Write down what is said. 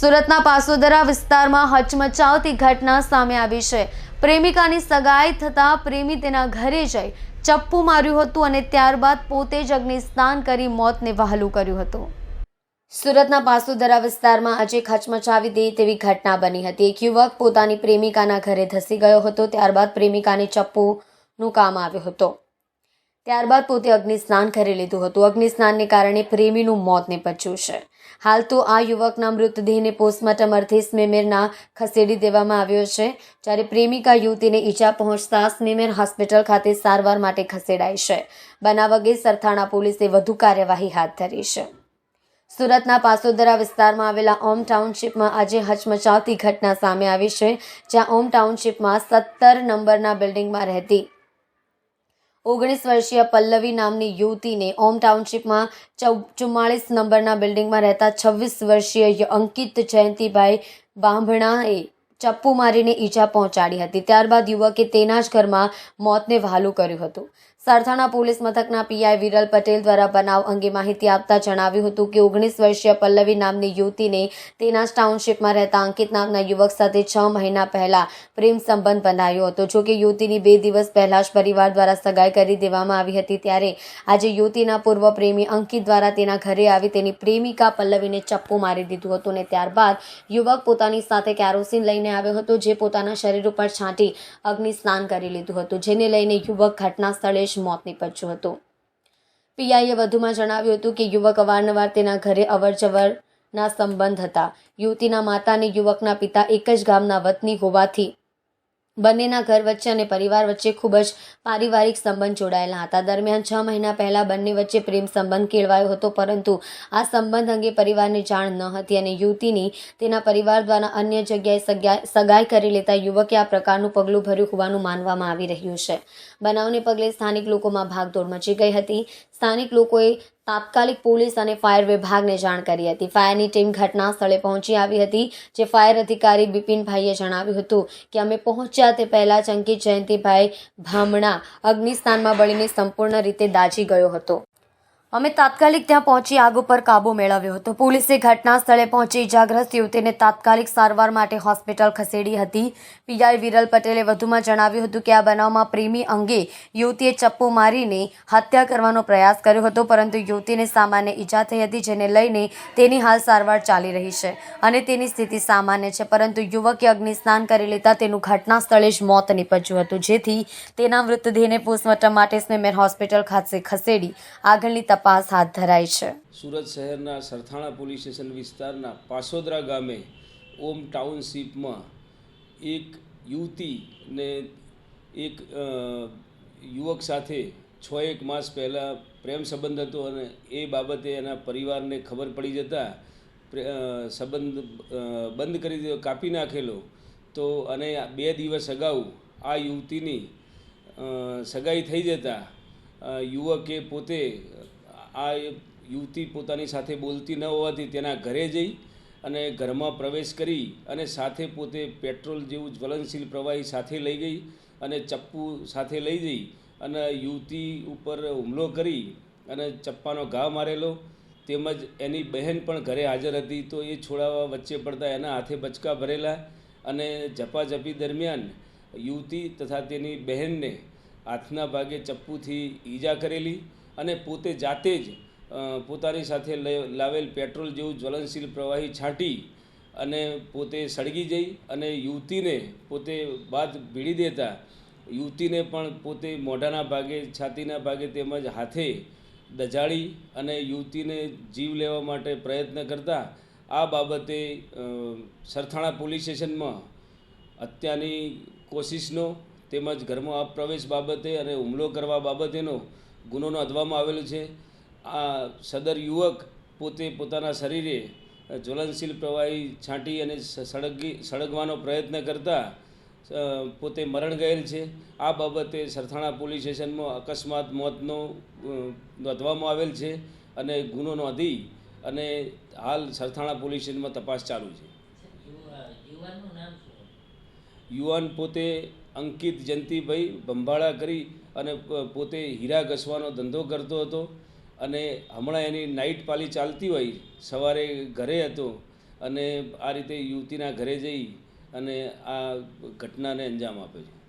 સુરતના પાસોદરા વિસ્તારમાં હચમચાવતી ઘટના સામે આવી છે. પ્રેમિકાની સગાઈ થતાં પ્રેમી તેના ઘરે જઈ ચપ્પુ માર્યું હતું અને ત્યારબાદ પોતે જ અગ્નિસ્નાન કરી મોતને વહાલું કર્યું હતું. સુરતના પાસુદરા વિસ્તારમાં આજે ખચમચાવી દે તેવી ઘટના બની હતી. એક યુવક પોતાની પ્રેમિકાના ઘરે ધસી ગયો હતો. ત્યારબાદ પ્રેમિકાને ચપ્પુનું કામ આવ્યો હતો. ત્યારબાદ પોતે અગ્નિસ્નાન કરી લીધું હતું. અગ્નિસ્નાનને કારણે પ્રેમીનું મોત નિપજ્યું છે. હાલ તો આ યુવકના મૃતદેહને પોસ્ટમોર્ટમ અર્થે સ્મેમેરના ખસેડી દેવામાં આવ્યો છે, જ્યારે પ્રેમિકા યુવતીને ઈજા પહોંચતા સ્મેમેર હોસ્પિટલ ખાતે સારવાર માટે ખસેડાઈ છે. બનાવ અંગે સરથાણા પોલીસે વધુ કાર્યવાહી હાથ ધરી છે. સુરતના પાસોદરા વિસ્તારમાં આવેલા ઓમ ટાઉનશીપમાં આજે હચમચાવતી ઘટના સામે આવી છે, જ્યાં ઓમ ટાઉનશીપમાં સત્તર નંબરના બિલ્ડિંગમાં રહેતી ઓગણીસ વર્ષીય પલ્લવી નામની યુવતીને ઓમ ટાઉનશીપમાં ચુમ્માળીસ નંબરના બિલ્ડિંગમાં રહેતા છવ્વીસ વર્ષીય અંકિત જયંતિભાઈ બાંભણાએ ચપ્પુ મારીને ઈજા પહોંચાડી હતી. ત્યારબાદ યુવકે તેના જ ઘરમાં મોતને વહાલું કર્યું હતું. સરથાણા પોલીસ મથકના પીઆઈ વિરલ પટેલ દ્વારા બનાવ અંગે માહિતી આપતા જણાવ્યું હતું કે ઓગણીસ વર્ષીય પલ્લવી નામની યુવતીને તેના જ ટાઉનશીપમાં રહેતા અંકિત નામના યુવક સાથે છ મહિના પહેલા પ્રેમ સંબંધ બંધાયો હતો. જો કે યુવતીની બે દિવસ પહેલા જ પરિવાર દ્વારા સગાઈ કરી દેવામાં આવી હતી ત્યારે આજે યુવતીના પૂર્વ પ્રેમી અંકિત દ્વારા તેના ઘરે આવી તેની પ્રેમિકા પલ્લવીને ચપ્પુ મારી દીધું હતું અને ત્યારબાદ યુવક પોતાની સાથે કેરોસીન લઈને આવ્યો હતો, જે પોતાના શરીર ઉપર છાંટી અગ્નિ સ્નાન કરી લીધું હતું, જેને લઈને યુવક ઘટના સ્થળે મોત નીપજ્યું હતું. પીઆઈએ વધુમાં જણાવ્યું હતું કે યુવક અવારનવાર તેના ઘરે અવરજવરના સંબંધ હતા. યુવતીના માતા અને યુવકના પિતા એક જ ગામના વતની હોવાથી બંનેના ઘર વચ્ચે અને પરિવાર વચ્ચે ખૂબ જ પારિવારિક સંબંધ જોડાયેલા હતા. દરમિયાન છ મહિના પહેલા બંને વચ્ચે પ્રેમ સંબંધ કેળવાયો હતો, પરંતુ આ સંબંધ અંગે પરિવારને જાણ ન હતી અને યુવતીની તેના પરિવાર દ્વારા અન્ય જગ્યાએ સગા- સગાઈ કરી લેતા યુવકે આ પ્રકારનું પગલું ભર્યું હોવાનું માનવામાં આવી રહ્યું છે. બનાવને પગલે સ્થાનિક લોકોમાં ભાગદોડ મચી ગઈ હતી. સ્થાનિક લોકોએ તાત્કાલિક પોલીસ અને ફાયર વિભાગને જાણ કરી હતી. ફાયરની ટીમ ઘટના સ્થળે પહોંચી આવી હતી, જે ફાયર અધિકારી બિપિનભાઈએ જણાવ્યું હતું કે અમે પહોંચ્યા તે પહેલાં ચંકી જયંતિભાઈ ભામણા અગ્નિસ્થાનમાં બળીને સંપૂર્ણ રીતે દાઝી ગયો હતો. અમે તાત્કાલિક ત્યાં પહોંચી આગ ઉપર કાબુ મેળવ્યો હતો. પોલીસે ઘટના સ્થળે પહોંચી ઇજાગ્રસ્ત યુવતીને તાત્કાલિક સારવાર માટે હોસ્પિટલ ખસેડી હતી. પીઆઈ વિરલ પટેલે વધુમાં જણાવ્યું હતું કે આ બનાવમાં પ્રેમી અંગે યુવતીએ ચપ્પુ મારીને હત્યા કરવાનો પ્રયાસ કર્યો હતો, પરંતુ યુવતીને સામાન્ય ઈજા થઈ હતી, જેને લઈને તેની હાલ સારવાર ચાલી રહી છે અને તેની સ્થિતિ સામાન્ય છે, પરંતુ યુવકે અગ્નિસ્નાન કરી લેતા તેનું ઘટના સ્થળે જ મોત નીપજ્યું હતું, જેથી તેના મૃતદેહને પોસ્ટમોર્ટમ માટે સ્મેમેર હોસ્પિટલ ખાતે ખસેડી આગળની તપાસ હાથ ધરાઈ છે. સુરત શહેરના સરથાણા પોલીસ સ્ટેશન વિસ્તારના પાસોદરા ગામે ઓમ ટાઉનશીપમાં એક યુવતીને એક યુવક સાથે છ એક માસ પહેલાં પ્રેમ સંબંધ હતો અને એ બાબતે એના પરિવારને ખબર પડી જતાં સંબંધ બંધ કરી દીધો, કાપી નાખેલો. તો અને બે દિવસ અગાઉ આ યુવતીની સગાઈ થઈ જતાં યુવકે પોતે આ યુવતી પોતાની સાથે બોલતી ન હોવાથી તેના ઘરે જઈ અને ઘરમાં પ્રવેશ કરી અને સાથે પોતે પેટ્રોલ જેવું જ્વલનશીલ પ્રવાહી સાથે લઈ ગઈ અને ચપ્પુ સાથે લઈ જઈ અને યુવતી ઉપર હુમલો કરી અને ચપ્પાનો ઘા મારેલો. તેમજ એની બહેન પણ ઘરે હાજર હતી તો એ છોડાવવા વચ્ચે પડતા એના હાથે બચકા ભરેલા અને ઝપાઝપી દરમિયાન યુવતી તથા તેની બહેનને હાથના ભાગે ચપ્પુથી ઈજા કરેલી અને પોતે જાતે જ પોતાની સાથે લાવેલ પેટ્રોલ જેવું જ્વલનશીલ પ્રવાહી છાંટી અને પોતે સળગી જઈ અને યુવતીને પોતે બાદ ભીડી દેતા. યુવતીને પણ પોતે મોઢાના ભાગે, છાતીના ભાગે તેમજ હાથે દજાડી અને યુવતીને જીવ લેવા માટે પ્રયત્ન કરતા. આ બાબતે સરથાણા પોલીસ સ્ટેશનમાં હત્યાની કોશિશનો તેમજ ઘરમાં અપ્રવેશ બાબતે અને હુમલો કરવા બાબતેનો ગુનો નોંધવામાં આવેલો છે. આ સદર યુવક પોતે પોતાના શરીરે જ્વલનશીલ પ્રવાહી છાંટી અને સળગી, સળગવાનો પ્રયત્ન કરતા પોતે મરણ ગયેલ છે. આ બાબતે સરથાણા પોલીસ સ્ટેશનમાં અકસ્માત મોતનો નોંધવામાં આવેલ છે અને ગુનો નોંધી અને હાલ સરથાણા પોલીસ સ્ટેશનમાં તપાસ ચાલુ છે. યુવાન પોતે અંકિત જયંતિભાઈ બંબાળા કરી અને પોતે હીરા ઘસવાનો ધંધો કરતો હતો અને હમણાં એની નાઇટ પાલી ચાલતી હોય, સવારે ઘરે હતો અને આ રીતે યુવતીના ઘરે જઈ અને આ ઘટનાને અંજામ આપે છે.